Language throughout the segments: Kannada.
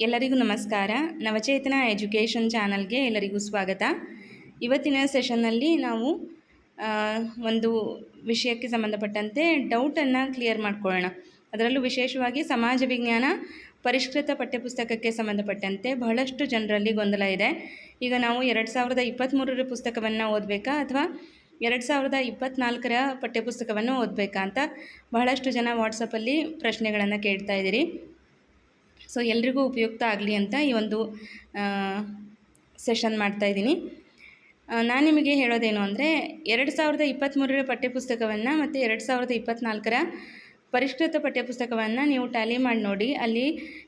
ಎಲ್ಲರಿಗೂ ನಮಸ್ಕಾರ. ನವಚೇತನ ಎಜುಕೇಷನ್ ಚಾನಲ್ಗೆ ಎಲ್ಲರಿಗೂ ಸ್ವಾಗತ. ಇವತ್ತಿನ ಸೆಷನ್ನಲ್ಲಿ ನಾವು ಒಂದು ವಿಷಯಕ್ಕೆ ಸಂಬಂಧಪಟ್ಟಂತೆ ಡೌಟನ್ನು ಕ್ಲಿಯರ್ ಮಾಡ್ಕೊಳ್ಳೋಣ. ಅದರಲ್ಲೂ ವಿಶೇಷವಾಗಿ ಸಮಾಜ ವಿಜ್ಞಾನ ಪರಿಷ್ಕೃತ ಪಠ್ಯಪುಸ್ತಕಕ್ಕೆ ಸಂಬಂಧಪಟ್ಟಂತೆ ಬಹಳಷ್ಟು ಜನರಲ್ಲಿ ಗೊಂದಲ ಇದೆ. ಈಗ ನಾವು ಎರಡು ಸಾವಿರದ ಇಪ್ಪತ್ತ್ಮೂರರ ಪುಸ್ತಕವನ್ನು ಓದಬೇಕಾ ಅಥವಾ ಎರಡು ಸಾವಿರದ ಇಪ್ಪತ್ತ್ನಾಲ್ಕರ ಪಠ್ಯಪುಸ್ತಕವನ್ನು ಓದಬೇಕಾ ಅಂತ ಬಹಳಷ್ಟು ಜನ ವಾಟ್ಸಪ್ಪಲ್ಲಿ ಪ್ರಶ್ನೆಗಳನ್ನು ಕೇಳ್ತಾ ಇದ್ದೀರಿ. ಸೊ ಎಲ್ರಿಗೂ ಉಪಯುಕ್ತ ಆಗಲಿ ಅಂತ ಈ ಒಂದು ಸೆಷನ್ ಮಾಡ್ತಾಯಿದ್ದೀನಿ ನಾನು ನಿಮಗೆ ಹೇಳೋದೇನು ಅಂದರೆ, ಎರಡು ಸಾವಿರದ ಇಪ್ಪತ್ತ್ಮೂರರ ಪಠ್ಯಪುಸ್ತಕವನ್ನು ಮತ್ತು ಎರಡು ಸಾವಿರದ ಇಪ್ಪತ್ತ್ನಾಲ್ಕರ ಪರಿಷ್ಕೃತ ಪಠ್ಯಪುಸ್ತಕವನ್ನು ನೀವು ಟ್ಯಾಲಿ ಮಾಡಿ ನೋಡಿ, ಅಲ್ಲಿ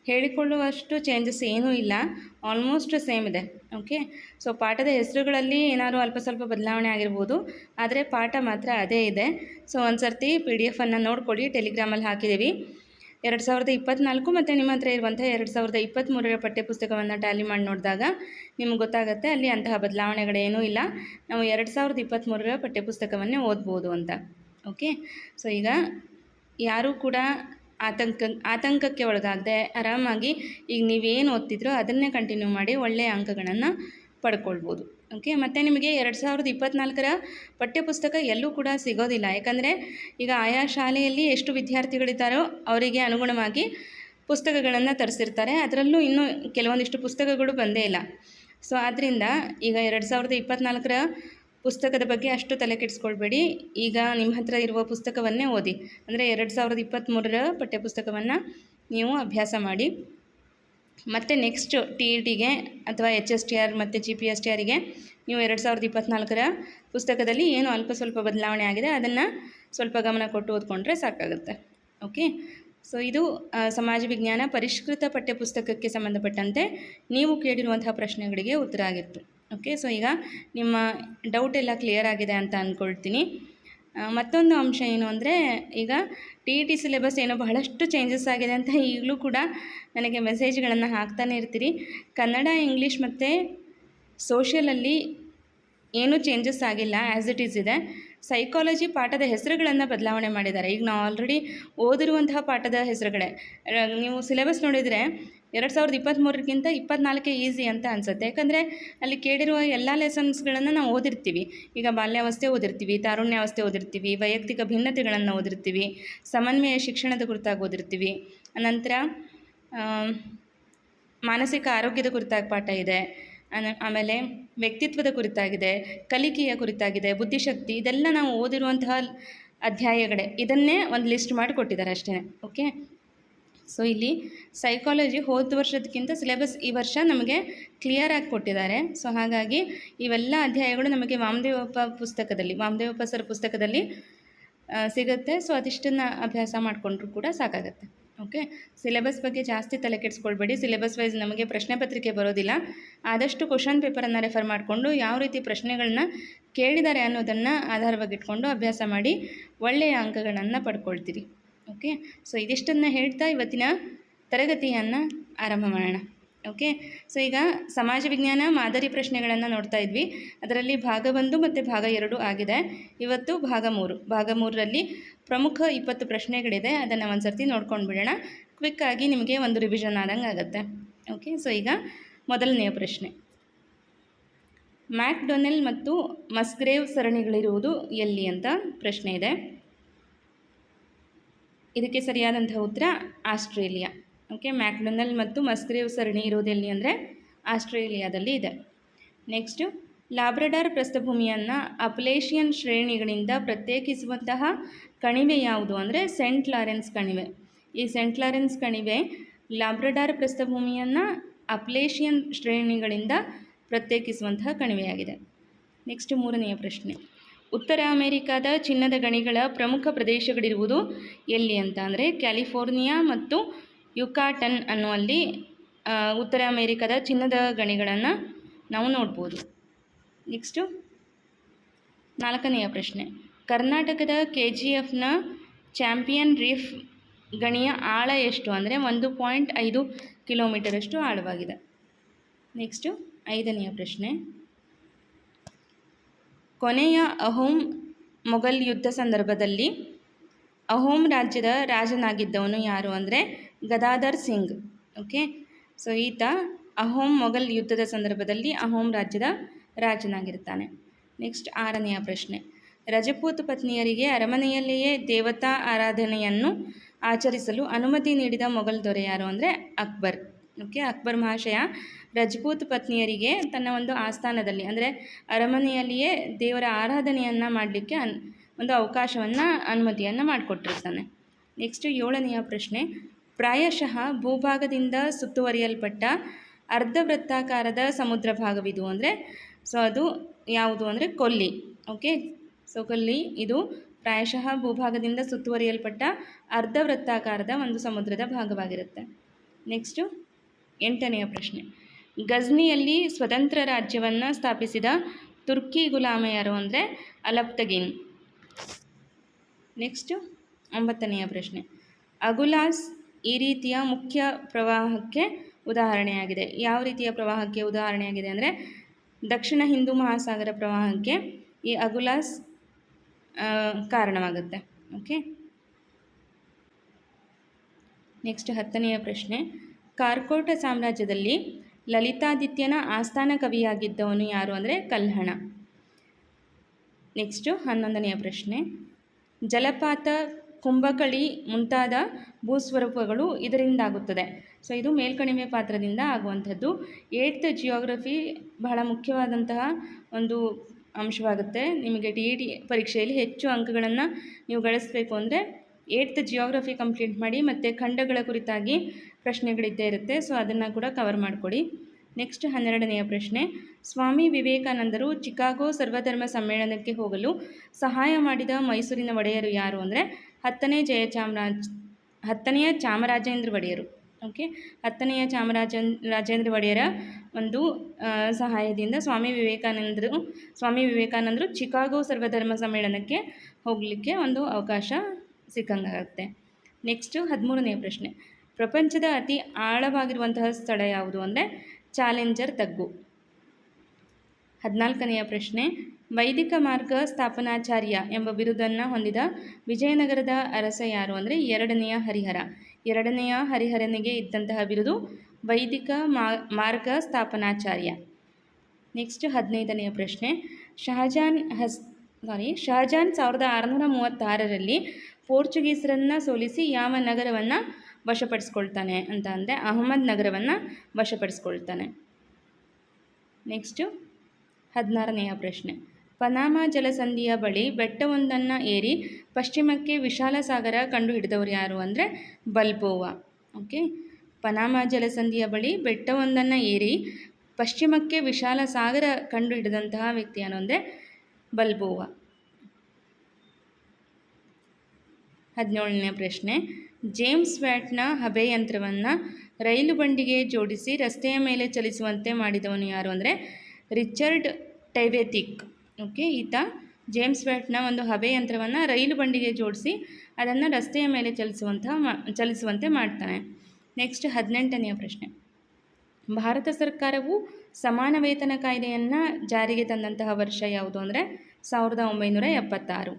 ಹೇಳಿಕೊಳ್ಳುವಷ್ಟು ಚೇಂಜಸ್ ಏನೂ ಇಲ್ಲ. ಆಲ್ಮೋಸ್ಟ್ ಸೇಮ್ ಇದೆ. ಓಕೆ ಸೊ ಪಾಠದ ಹೆಸರುಗಳಲ್ಲಿ ಏನಾದರೂ ಅಲ್ಪ ಸ್ವಲ್ಪ ಬದಲಾವಣೆ ಆಗಿರ್ಬೋದು, ಆದರೆ ಪಾಠ ಮಾತ್ರ ಅದೇ ಇದೆ. ಸೊ ಒಂದು ಸರ್ತಿ ಪಿ ಡಿ ಎಫನ್ನು ನೋಡ್ಕೊಳ್ಳಿ ಟೆಲಿಗ್ರಾಮಲ್ಲಿ ಹಾಕಿದ್ದೀವಿ. ಎರಡು ಸಾವಿರದ ಇಪ್ಪತ್ತ್ನಾಲ್ಕು ಮತ್ತು ನಿಮ್ಮ ಹತ್ರ ಇರುವಂಥ ಎರಡು ಸಾವಿರದ ಇಪ್ಪತ್ತ್ಮೂರರ ಪಠ್ಯಪುಸ್ತಕವನ್ನು ಟ್ಯಾಲಿ ಮಾಡಿ ನೋಡಿದಾಗ ನಿಮ್ಗೆ ಗೊತ್ತಾಗುತ್ತೆ ಅಲ್ಲಿ ಅಂತಹ ಬದಲಾವಣೆಗಳೇನೂ ಇಲ್ಲ. ನಾವು ಎರಡು ಸಾವಿರದ ಇಪ್ಪತ್ತ್ಮೂರರ ಪಠ್ಯಪುಸ್ತಕವನ್ನೇ ಓದ್ಬೋದು ಅಂತ. ಓಕೆ ಸೊ ಈಗ ಯಾರೂ ಕೂಡ ಆತಂಕ, ಆತಂಕಕ್ಕೆ ಒಳಗಾಗದೆ ಆರಾಮಾಗಿ ಈಗ ನೀವೇನು ಓದ್ತಿದ್ರೋ ಅದನ್ನೇ ಕಂಟಿನ್ಯೂ ಮಾಡಿ ಒಳ್ಳೆಯ ಅಂಕಗಳನ್ನು ಪಡ್ಕೊಳ್ಬೋದು. ಓಕೆ ಮತ್ತು ನಿಮಗೆ ಎರಡು ಸಾವಿರದ ಇಪ್ಪತ್ತ್ನಾಲ್ಕರ ಪಠ್ಯಪುಸ್ತಕ ಎಲ್ಲೂ ಕೂಡ ಸಿಗೋದಿಲ್ಲ. ಯಾಕಂದರೆ ಈಗ ಆಯಾ ಶಾಲೆಯಲ್ಲಿ ಎಷ್ಟು ವಿದ್ಯಾರ್ಥಿಗಳಿದ್ದಾರೋ ಅವರಿಗೆ ಅನುಗುಣವಾಗಿ ಪುಸ್ತಕಗಳನ್ನು ತರಿಸಿರ್ತಾರೆ. ಅದರಲ್ಲೂ ಇನ್ನೂ ಕೆಲವೊಂದಿಷ್ಟು ಪುಸ್ತಕಗಳು ಬಂದೇ ಇಲ್ಲ. ಸೊ ಆದ್ದರಿಂದ ಈಗ ಎರಡು ಸಾವಿರದ ಇಪ್ಪತ್ತ್ನಾಲ್ಕರ ಪುಸ್ತಕದ ಬಗ್ಗೆ ಅಷ್ಟು ತಲೆ ಕೆಡಿಸ್ಕೊಳ್ಬೇಡಿ. ಈಗ ನಿಮ್ಮ ಹತ್ರ ಇರುವ ಪುಸ್ತಕವನ್ನೇ ಓದಿ. ಅಂದರೆ ಎರಡು ಸಾವಿರದ ಇಪ್ಪತ್ತ್ಮೂರರ ಪಠ್ಯಪುಸ್ತಕವನ್ನು ನೀವು ಅಭ್ಯಾಸ ಮಾಡಿ. ಮತ್ತು ನೆಕ್ಸ್ಟು ಟಿ ಇ ಟಿಗೆ ಅಥವಾ ಎಚ್ ಎಸ್ ಟಿ ಆರ್ ಮತ್ತು ಜಿ ಪಿ ಎಸ್ ಟಿ ಆರಿಗೆ ನೀವು ಎರಡು ಸಾವಿರದ ಇಪ್ಪತ್ತ್ನಾಲ್ಕರ ಪುಸ್ತಕದಲ್ಲಿ ಏನು ಅಲ್ಪ ಸ್ವಲ್ಪ ಬದಲಾವಣೆ ಆಗಿದೆ, ಅದನ್ನು ಸ್ವಲ್ಪ ಗಮನ ಕೊಟ್ಟು ಓದ್ಕೊಂಡ್ರೆ ಸಾಕಾಗುತ್ತೆ. ಓಕೆ ಸೊ ಇದು ಸಮಾಜ ವಿಜ್ಞಾನ ಪರಿಷ್ಕೃತ ಪಠ್ಯಪುಸ್ತಕಕ್ಕೆ ಸಂಬಂಧಪಟ್ಟಂತೆ ನೀವು ಕೇಳಿರುವಂತಹ ಪ್ರಶ್ನೆಗಳಿಗೆ ಉತ್ತರ ಆಗಿತ್ತು. ಓಕೆ ಸೊ ಈಗ ನಿಮ್ಮ ಡೌಟ್ ಎಲ್ಲ ಕ್ಲಿಯರ್ ಆಗಿದೆ ಅಂತ ಅಂದ್ಕೊಳ್ತೀನಿ ಮತ್ತೊಂದು ಅಂಶ ಏನು ಅಂದರೆ, ಈಗ ಟಿ ಇ ಟಿ ಸಿಲೆಬಸ್ ಏನೋ ಬಹಳಷ್ಟು ಚೇಂಜಸ್ ಆಗಿದೆ ಅಂತ ಈಗಲೂ ಕೂಡ ನನಗೆ ಮೆಸೇಜ್ಗಳನ್ನು ಹಾಕ್ತಾನೆ ಇರ್ತೀರಿ. ಕನ್ನಡ ಇಂಗ್ಲೀಷ್ ಮತ್ತು ಸೋಷಿಯಲಲ್ಲಿ ಏನೂ ಚೇಂಜಸ್ ಆಗಿಲ್ಲ ಆ್ಯಸ್ ಇಟ್ ಈಸ್ ಇದೆ. ಸೈಕಾಲಜಿ ಪಾಠದ ಹೆಸರುಗಳನ್ನು ಬದಲಾವಣೆ ಮಾಡಿದ್ದಾರೆ. ಈಗ ನಾವು ಆಲ್ರೆಡಿ ಓದಿರುವಂತಹ ಪಾಠದ ಹೆಸರುಗಳೇ. ನೀವು ಸಿಲೆಬಸ್ ನೋಡಿದರೆ ಎರಡು ಸಾವಿರದ ಇಪ್ಪತ್ತ್ಮೂರಕ್ಕಿಂತ ಇಪ್ಪತ್ನಾಲ್ಕೇ ಈಸಿ ಅಂತ ಅನಿಸುತ್ತೆ. ಯಾಕಂದರೆ ಅಲ್ಲಿ ಕೇಳಿರುವ ಎಲ್ಲ ಲೆಸನ್ಸ್ಗಳನ್ನು ನಾವು ಓದಿರ್ತೀವಿ. ಈಗ ಬಾಲ್ಯಾವಸ್ಥೆ ಓದಿರ್ತೀವಿ, ತಾರುಣ್ಯಾವಸ್ಥೆ ಓದಿರ್ತೀವಿ, ವೈಯಕ್ತಿಕ ಭಿನ್ನತೆಗಳನ್ನು ಓದಿರ್ತೀವಿ, ಸಮನ್ವಯ ಶಿಕ್ಷಣದ ಕುರಿತಾಗಿ ಓದಿರ್ತೀವಿ. ಅನಂತರ ಮಾನಸಿಕ ಆರೋಗ್ಯದ ಕುರಿತಾಗಿ ಪಾಠ ಇದೆ. ಆಮೇಲೆ ವ್ಯಕ್ತಿತ್ವದ ಕುರಿತಾಗಿದೆ, ಕಲಿಕೆಯ ಕುರಿತಾಗಿದೆ, ಬುದ್ಧಿಶಕ್ತಿ, ಇದೆಲ್ಲ ನಾವು ಓದಿರುವಂತಹ ಅಧ್ಯಾಯಗಳೇ. ಇದನ್ನೇ ಒಂದು ಲಿಸ್ಟ್ ಮಾಡಿ ಕೊಟ್ಟಿದ್ದಾರೆ ಅಷ್ಟೇ ಓಕೆ? ಸೊ, ಇಲ್ಲಿ ಸೈಕಾಲಜಿ ಹೋದ ವರ್ಷದಕ್ಕಿಂತ ಸಿಲೆಬಸ್ ಈ ವರ್ಷ ನಮಗೆ ಕ್ಲಿಯರ್ ಆಗಿ ಕೊಟ್ಟಿದ್ದಾರೆ. ಸೊ, ಹಾಗಾಗಿ ಇವೆಲ್ಲ ಅಧ್ಯಾಯಗಳು ನಮಗೆ ವಾಮದೇವಪ್ಪ ಪುಸ್ತಕದಲ್ಲಿ, ವಾಮದೇವಪ್ಪ ಸರ್ ಪುಸ್ತಕದಲ್ಲಿ ಸಿಗುತ್ತೆ. ಸೊ, ಅದಿಷ್ಟನ್ನು ಅಭ್ಯಾಸ ಮಾಡಿಕೊಂಡ್ರೂ ಕೂಡ ಸಾಕಾಗುತ್ತೆ. ಓಕೆ ಸಿಲೆಬಸ್ ಬಗ್ಗೆ ಜಾಸ್ತಿ ತಲೆ ಕೆಡಿಸ್ಕೊಳ್ಬೇಡಿ. ಸಿಲೆಬಸ್ ವೈಸ್ ನಮಗೆ ಪ್ರಶ್ನೆ ಪತ್ರಿಕೆ ಬರೋದಿಲ್ಲ. ಆದಷ್ಟು ಕ್ವಶನ್ ಪೇಪರನ್ನು ರೆಫರ್ ಮಾಡಿಕೊಂಡು ಯಾವ ರೀತಿ ಪ್ರಶ್ನೆಗಳನ್ನ ಕೇಳಿದ್ದಾರೆ ಅನ್ನೋದನ್ನು ಆಧಾರವಾಗಿಟ್ಕೊಂಡು ಅಭ್ಯಾಸ ಮಾಡಿ ಒಳ್ಳೆಯ ಅಂಕಗಳನ್ನು ಪಡ್ಕೊಳ್ತೀರಿ. ಓಕೆ ಸೊ ಇದಿಷ್ಟನ್ನು ಹೇಳ್ತಾ ಇವತ್ತಿನ ತರಗತಿಯನ್ನು ಆರಂಭ ಮಾಡೋಣ. ಓಕೆ ಸೊ ಈಗ ಸಮಾಜ ವಿಜ್ಞಾನ ಮಾದರಿ ಪ್ರಶ್ನೆಗಳನ್ನು ನೋಡ್ತಾ ಇದ್ವಿ. ಅದರಲ್ಲಿ ಭಾಗ ಒಂದು ಮತ್ತು ಭಾಗ ಎರಡು ಆಗಿದೆ. ಇವತ್ತು ಭಾಗ ಮೂರು. ಭಾಗ ಮೂರರಲ್ಲಿ ಪ್ರಮುಖ ಇಪ್ಪತ್ತು ಪ್ರಶ್ನೆಗಳಿದೆ. ಅದನ್ನು ಒಂದು ಸರ್ತಿ ನೋಡ್ಕೊಂಡು ಬಿಡೋಣ. ಕ್ವಿಕ್ಕಾಗಿ ನಿಮಗೆ ಒಂದು ರಿವಿಷನ್ ಆದಂಗೆ ಆಗುತ್ತೆ. ಓಕೆ ಸೊ ಈಗ ಮೊದಲನೆಯ ಪ್ರಶ್ನೆ. ಮ್ಯಾಕ್ಡೊನೆಲ್ ಮತ್ತು ಮಸ್ಗ್ರೇವ್ ಸರಣಿಗಳಿರುವುದು ಎಲ್ಲಿ ಅಂತ ಪ್ರಶ್ನೆ ಇದೆ. ಇದಕ್ಕೆ ಸರಿಯಾದಂಥ ಉತ್ತರ ಆಸ್ಟ್ರೇಲಿಯಾ. ಓಕೆ ಮ್ಯಾಕ್ಡೊನಲ್ ಮತ್ತು ಮಸ್ಕ್ರೇವ್ ಸರಣಿ ಇರೋದೆಲ್ಲಿ ಅಂದರೆ ಆಸ್ಟ್ರೇಲಿಯಾದಲ್ಲಿ ಇದೆ. ನೆಕ್ಸ್ಟು ಲಾಬ್ರಡಾರ್ ಪ್ರಸ್ಥಭೂಮಿಯನ್ನು ಅಪಲೇಷಿಯನ್ ಶ್ರೇಣಿಗಳಿಂದ ಪ್ರತ್ಯೇಕಿಸುವಂತಹ ಕಣಿವೆ ಯಾವುದು ಅಂದರೆ ಸೆಂಟ್ ಲಾರೆನ್ಸ್ ಕಣಿವೆ. ಈ ಸೆಂಟ್ ಲಾರೆನ್ಸ್ ಕಣಿವೆ ಲಾಬ್ರಡಾರ್ ಪ್ರಸ್ಥಭೂಮಿಯನ್ನು ಅಪ್ಲೇಷಿಯನ್ ಶ್ರೇಣಿಗಳಿಂದ ಪ್ರತ್ಯೇಕಿಸುವಂತಹ ಕಣಿವೆಯಾಗಿದೆ. ನೆಕ್ಸ್ಟ್ ಮೂರನೆಯ ಪ್ರಶ್ನೆ. ಉತ್ತರ ಅಮೆರಿಕಾದ ಚಿನ್ನದ ಗಣಿಗಳ ಪ್ರಮುಖ ಪ್ರದೇಶಗಳಿರುವುದು ಎಲ್ಲಿ ಅಂತ ಅಂದರೆ ಕ್ಯಾಲಿಫೋರ್ನಿಯಾ ಮತ್ತು ಯುಕಾಟನ್ ಅನ್ನುವಲ್ಲಿ ಉತ್ತರ ಅಮೆರಿಕದ ಚಿನ್ನದ ಗಣಿಗಳನ್ನು ನಾವು ನೋಡ್ಬೋದು. ನೆಕ್ಸ್ಟು ನಾಲ್ಕನೆಯ ಪ್ರಶ್ನೆ. ಕರ್ನಾಟಕದ ಕೆ ಜಿ ಎಫ್ನ ಚಾಂಪಿಯನ್ ರೀಫ್ ಗಣಿಯ ಆಳ ಎಷ್ಟು ಅಂದರೆ ಒಂದು ಪಾಯಿಂಟ್ ಐದು ಕಿಲೋಮೀಟರಷ್ಟು ಆಳವಾಗಿದೆ. ನೆಕ್ಸ್ಟು ಐದನೆಯ ಪ್ರಶ್ನೆ. ಕೊನೆಯ ಅಹೋಮ್ ಮೊಘಲ್ ಯುದ್ಧ ಸಂದರ್ಭದಲ್ಲಿ ಅಹೋಮ್ ರಾಜ್ಯದ ರಾಜನಾಗಿದ್ದವನು ಯಾರು ಅಂದರೆ ಗದಾಧರ್ ಸಿಂಗ್. ಓಕೆ? ಸೊ, ಈತ ಅಹೋಮ್ ಮೊಘಲ್ ಯುದ್ಧದ ಸಂದರ್ಭದಲ್ಲಿ ಅಹೋಮ್ ರಾಜ್ಯದ ರಾಜನಾಗಿರ್ತಾನೆ ನೆಕ್ಸ್ಟ್ ಆರನೆಯ ಪ್ರಶ್ನೆ. ರಜಪೂತ್ ಪತ್ನಿಯರಿಗೆ ಅರಮನೆಯಲ್ಲಿಯೇ ದೇವತಾ ಆರಾಧನೆಯನ್ನು ಆಚರಿಸಲು ಅನುಮತಿ ನೀಡಿದ ಮೊಘಲ್ ದೊರೆ ಯಾರು ಅಂದರೆ ಅಕ್ಬರ್. ಓಕೆ? ಅಕ್ಬರ್ ಮಹಾಶಯ ರಜಪೂತ್ ಪತ್ನಿಯರಿಗೆ ತನ್ನ ಒಂದು ಆಸ್ಥಾನದಲ್ಲಿ ಅಂದರೆ ಅರಮನೆಯಲ್ಲಿಯೇ ದೇವರ ಆರಾಧನೆಯನ್ನು ಮಾಡಲಿಕ್ಕೆ ಒಂದು ಅವಕಾಶವನ್ನು ಅನುಮತಿಯನ್ನು ಮಾಡಿಕೊಟ್ಟಿರ್ತಾನೆ. ನೆಕ್ಸ್ಟ್ ಏಳನೆಯ ಪ್ರಶ್ನೆ. ಪ್ರಾಯಶಃ ಭೂಭಾಗದಿಂದ ಸುತ್ತುವರಿಯಲ್ಪಟ್ಟ ಅರ್ಧ ವೃತ್ತಾಕಾರದ ಸಮುದ್ರ ಭಾಗವಿದು ಅಂದರೆ ಸೊ ಅದು ಯಾವುದು ಅಂದರೆ ಕೊಲ್ಲಿ ಓಕೆ ಸೊ ಕೊಲ್ಲಿ ಇದು ಪ್ರಾಯಶಃ ಭೂಭಾಗದಿಂದ ಸುತ್ತುವರಿಯಲ್ಪಟ್ಟ ಅರ್ಧ ವೃತ್ತಾಕಾರದ ಒಂದು ಸಮುದ್ರದ ಭಾಗವಾಗಿರುತ್ತೆ. ನೆಕ್ಸ್ಟು ಎಂಟನೆಯ ಪ್ರಶ್ನೆ. ಗಜ್ನಿಯಲ್ಲಿ ಸ್ವತಂತ್ರ ರಾಜ್ಯವನ್ನು ಸ್ಥಾಪಿಸಿದ ತುರ್ಕಿ ಗುಲಾಮ ಯಾರು ಅಂದರೆ ಅಲಪ್ತಗಿನ್. ನೆಕ್ಸ್ಟು ಒಂಬತ್ತನೆಯ ಪ್ರಶ್ನೆ. ಅಗುಲಾಸ್ ಈ ರೀತಿಯ ಮುಖ್ಯ ಪ್ರವಾಹಕ್ಕೆ ಉದಾಹರಣೆಯಾಗಿದೆ. ಯಾವ ರೀತಿಯ ಪ್ರವಾಹಕ್ಕೆ ಉದಾಹರಣೆಯಾಗಿದೆ ಅಂದರೆ, ದಕ್ಷಿಣ ಹಿಂದೂ ಮಹಾಸಾಗರ ಪ್ರವಾಹಕ್ಕೆ ಈ ಅಗುಲಾಸ್ ಕಾರಣವಾಗುತ್ತೆ. ಓಕೆ? ನೆಕ್ಸ್ಟ್ ಹತ್ತನೆಯ ಪ್ರಶ್ನೆ. ಕಾರ್ಕೋಟ ಸಾಮ್ರಾಜ್ಯದಲ್ಲಿ ಲಲಿತಾದಿತ್ಯನ ಆಸ್ಥಾನ ಕವಿಯಾಗಿದ್ದವನು ಯಾರು ಅಂದರೆ, ಕಲ್ಹಣ. ನೆಕ್ಸ್ಟು ಹನ್ನೊಂದನೆಯ ಪ್ರಶ್ನೆ. ಜಲಪಾತ ಕುಂಭಕಳಿ ಮುಂತಾದ ಭೂಸ್ವರೂಪಗಳು ಇದರಿಂದಾಗುತ್ತದೆ. ಸೊ ಇದು ಮೇಲ್ಕಣಿಮೆ ಪಾತ್ರದಿಂದ ಆಗುವಂಥದ್ದು. ಏಟ್ತ್ ಜಿಯೋಗ್ರಫಿ ಬಹಳ ಮುಖ್ಯವಾದಂತಹ ಒಂದು ಅಂಶವಾಗುತ್ತೆ. ನಿಮಗೆ ಟಿ ಇ ಟಿ ಪರೀಕ್ಷೆಯಲ್ಲಿ ಹೆಚ್ಚು ಅಂಕಗಳನ್ನು ನೀವು ಗಳಿಸಬೇಕು ಅಂದರೆ ಏಟ್ತ್ ಜಿಯೋಗ್ರಫಿ ಕಂಪ್ಲೀಟ್ ಮಾಡಿ ಮತ್ತು ಖಂಡಗಳ ಕುರಿತಾಗಿ ಪ್ರಶ್ನೆಗಳಿದ್ದೇ ಇರುತ್ತೆ. ಸೊ ಅದನ್ನು ಕೂಡ ಕವರ್ ಮಾಡಿಕೊಡಿ. ನೆಕ್ಸ್ಟ್ ಹನ್ನೆರಡನೆಯ ಪ್ರಶ್ನೆ. ಸ್ವಾಮಿ ವಿವೇಕಾನಂದರು ಚಿಕಾಗೋ ಸರ್ವಧರ್ಮ ಸಮ್ಮೇಳನಕ್ಕೆ ಹೋಗಲು ಸಹಾಯ ಮಾಡಿದ ಮೈಸೂರಿನ ಒಡೆಯರು ಯಾರು ಅಂದರೆ ಹತ್ತನೇ ಜಯಚಾಮರಾಜ್ ಹತ್ತನೆಯ ಚಾಮರಾಜೇಂದ್ರ ಒಡೆಯರು. ಓಕೆ ಹತ್ತನೆಯ ಚಾಮರಾಜನ್, ರಾಜೇಂದ್ರ ಒಡೆಯರ ಒಂದು ಸಹಾಯದಿಂದ ಸ್ವಾಮಿ ವಿವೇಕಾನಂದರು ಸ್ವಾಮಿ ವಿವೇಕಾನಂದರು ಚಿಕಾಗೋ ಸರ್ವಧರ್ಮ ಸಮ್ಮೇಳನಕ್ಕೆ ಹೋಗಲಿಕ್ಕೆ ಒಂದು ಅವಕಾಶ ಸಿಕ್ಕಂಗಾಗುತ್ತೆ. ನೆಕ್ಸ್ಟು ಹದಿಮೂರನೇ ಪ್ರಶ್ನೆ. ಪ್ರಪಂಚದ ಅತಿ ಆಳವಾಗಿರುವಂತಹ ಸ್ಥಳ ಯಾವುದು ಅಂದರೆ ಚಾಲೆಂಜರ್ ತಗ್ಗು. ಹದಿನಾಲ್ಕನೆಯ ಪ್ರಶ್ನೆ. ವೈದಿಕ ಮಾರ್ಗ ಸ್ಥಾಪನಾಚಾರ್ಯ ಎಂಬ ಬಿರುದನ್ನು ಹೊಂದಿದ ವಿಜಯನಗರದ ಅರಸ ಯಾರು ಅಂದರೆ ಎರಡನೆಯ ಹರಿಹರ. ಎರಡನೆಯ ಹರಿಹರನಿಗೆ ಇದ್ದಂತಹ ಬಿರುದು ವೈದಿಕ ಮಾರ್ಗ ಸ್ಥಾಪನಾಚಾರ್ಯ. ನೆಕ್ಸ್ಟ್ ಹದಿನೈದನೆಯ ಪ್ರಶ್ನೆ. ಶಹಜಾನ್ ಹಸ್ ಸಾರಿ ಶಹಜಾನ್ ಸಾವಿರದ ಆರುನೂರ ಮೂವತ್ತಾರರಲ್ಲಿ ಪೋರ್ಚುಗೀಸರನ್ನು ಸೋಲಿಸಿ ಯಾವ ನಗರವನ್ನು ವಶಪಡಿಸ್ಕೊಳ್ತಾನೆ ಅಂತ ಅಂದರೆ ಅಹಮದ್ ನಗರವನ್ನು ವಶಪಡಿಸ್ಕೊಳ್ತಾನೆ. ನೆಕ್ಸ್ಟು ಹದಿನಾರನೆಯ ಪ್ರಶ್ನೆ. ಪನಾಮ ಜಲಸಂಧಿಯ ಬಳಿ ಬೆಟ್ಟವೊಂದನ್ನು ಏರಿ ಪಶ್ಚಿಮಕ್ಕೆ ವಿಶಾಲ ಸಾಗರ ಕಂಡುಹಿಡಿದವರು ಯಾರು ಅಂದರೆ ಬಲ್ಬೋವಾ ಓಕೆ? ಪನಾಮ ಜಲಸಂಧಿಯ ಬಳಿ ಬೆಟ್ಟವೊಂದನ್ನು ಏರಿ ಪಶ್ಚಿಮಕ್ಕೆ ವಿಶಾಲ ಸಾಗರ ಕಂಡುಹಿಡಿದಂತಹ ವ್ಯಕ್ತಿ ಏನು ಅಂದರೆ ಬಲ್ಬೋವಾ ಹದಿನೇಳನೇ ಪ್ರಶ್ನೆ. ಜೇಮ್ಸ್ ವ್ಯಾಟ್ನ ಹಬೆಯಂತ್ರವನ್ನು ರೈಲು ಬಂಡಿಗೆ ಜೋಡಿಸಿ ರಸ್ತೆಯ ಮೇಲೆ ಚಲಿಸುವಂತೆ ಮಾಡಿದವನು ಯಾರು ಅಂದರೆ ರಿಚರ್ಡ್ ಟೈವೆತಿಕ್. ಓಕೆ, ಈತ ಜೇಮ್ಸ್ ವ್ಯಾಟ್ನ ಒಂದು ಹಬೆಯಂತ್ರವನ್ನು ರೈಲು ಬಂಡಿಗೆ ಜೋಡಿಸಿ ಅದನ್ನು ರಸ್ತೆಯ ಮೇಲೆ ಚಲಿಸುವಂತಹ ಚಲಿಸುವಂತೆ ಮಾಡ್ತಾನೆ. ನೆಕ್ಸ್ಟ್ ಹದಿನೆಂಟನೆಯ ಪ್ರಶ್ನೆ. ಭಾರತ ಸರ್ಕಾರವು ಸಮಾನ ವೇತನ ಕಾಯ್ದೆಯನ್ನು ಜಾರಿಗೆ ತಂದಂತಹ ವರ್ಷ ಯಾವುದು ಅಂದರೆ ಸಾವಿರದ ಒಂಬೈನೂರ ಎಪ್ಪತ್ತಾರು.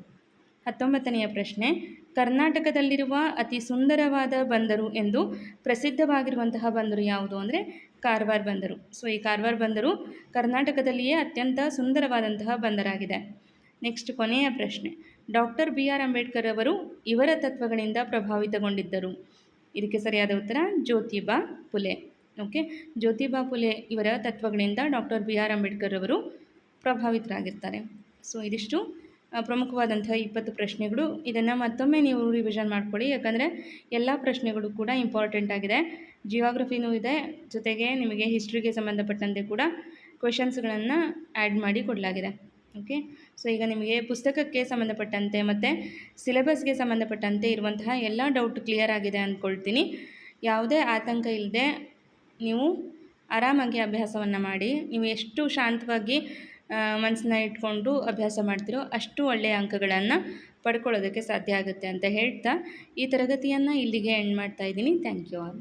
ಹತ್ತೊಂಬತ್ತನೆಯ ಪ್ರಶ್ನೆ ಕರ್ನಾಟಕದಲ್ಲಿರುವ ಅತಿ ಸುಂದರವಾದ ಬಂದರು ಎಂದು ಪ್ರಸಿದ್ಧವಾಗಿರುವಂತಹ ಬಂದರು ಯಾವುದು ಅಂದರೆ ಕಾರವಾರ ಬಂದರು. ಸೊ ಈ ಕಾರವಾರ ಬಂದರು ಕರ್ನಾಟಕದಲ್ಲಿಯೇ ಅತ್ಯಂತ ಸುಂದರವಾದಂತಹ ಬಂದರಾಗಿದೆ. ನೆಕ್ಸ್ಟ್ ಕೊನೆಯ ಪ್ರಶ್ನೆ. ಡಾಕ್ಟರ್ ಬಿ ಆರ್ ಅಂಬೇಡ್ಕರ್ ಅವರು ಇವರ ತತ್ವಗಳಿಂದ ಪ್ರಭಾವಿತಗೊಂಡಿದ್ದರು. ಇದಕ್ಕೆ ಸರಿಯಾದ ಉತ್ತರ, ಜ್ಯೋತಿಬಾ ಫುಲೆ ಓಕೆ ಜ್ಯೋತಿಬಾ ಫುಲೆ ಇವರ ತತ್ವಗಳಿಂದ ಡಾಕ್ಟರ್ ಬಿ ಆರ್ ಅಂಬೇಡ್ಕರ್ ಅವರು ಪ್ರಭಾವಿತರಾಗಿರ್ತಾರೆ. ಸೊ ಇದಿಷ್ಟು. ಪ್ರಮುಖವಾದಂತಹ ಇಪ್ಪತ್ತು ಪ್ರಶ್ನೆಗಳು. ಇದನ್ನು ಮತ್ತೊಮ್ಮೆ ನೀವು ರಿವಿಷನ್ ಮಾಡ್ಕೊಳ್ಳಿ. ಯಾಕಂದರೆ ಎಲ್ಲ ಪ್ರಶ್ನೆಗಳು ಕೂಡ ಇಂಪಾರ್ಟೆಂಟ್ ಆಗಿದೆ. ಜಿಯೋಗ್ರಫಿನೂ ಇದೆ. ಜೊತೆಗೆ ನಿಮಗೆ ಹಿಸ್ಟ್ರಿಗೆ ಸಂಬಂಧಪಟ್ಟಂತೆ ಕೂಡ ಕ್ವೆಶನ್ಸ್ಗಳನ್ನು ಆ್ಯಡ್ ಮಾಡಿ ಕೊಡಲಾಗಿದೆ. ಓಕೆ ಸೊ ಈಗ ನಿಮಗೆ ಪುಸ್ತಕಕ್ಕೆ ಸಂಬಂಧಪಟ್ಟಂತೆ ಮತ್ತು ಸಿಲೆಬಸ್ಗೆ ಸಂಬಂಧಪಟ್ಟಂತೆ ಇರುವಂತಹ ಎಲ್ಲ ಡೌಟ್ ಕ್ಲಿಯರ್ ಆಗಿದೆ ಅಂದ್ಕೊಳ್ತೀನಿ ಯಾವುದೇ ಆತಂಕ ಇಲ್ಲದೆ ನೀವು ಆರಾಮಾಗಿ ಅಭ್ಯಾಸವನ್ನು ಮಾಡಿ. ನೀವು ಎಷ್ಟು ಶಾಂತವಾಗಿ ಮನಸ್ಸನ್ನ ಇಟ್ಕೊಂಡು ಅಭ್ಯಾಸ ಮಾಡ್ತಿರೋ ಅಷ್ಟು ಒಳ್ಳೆಯ ಅಂಕಗಳನ್ನು ಪಡ್ಕೊಳ್ಳೋದಕ್ಕೆ ಸಾಧ್ಯ ಆಗುತ್ತೆ ಅಂತ ಹೇಳ್ತಾ ಈ ತರಗತಿಯನ್ನು ಇಲ್ಲಿಗೆ ಎಂಡ್ ಮಾಡ್ತಾ ಇದ್ದೀನಿ. Thank you all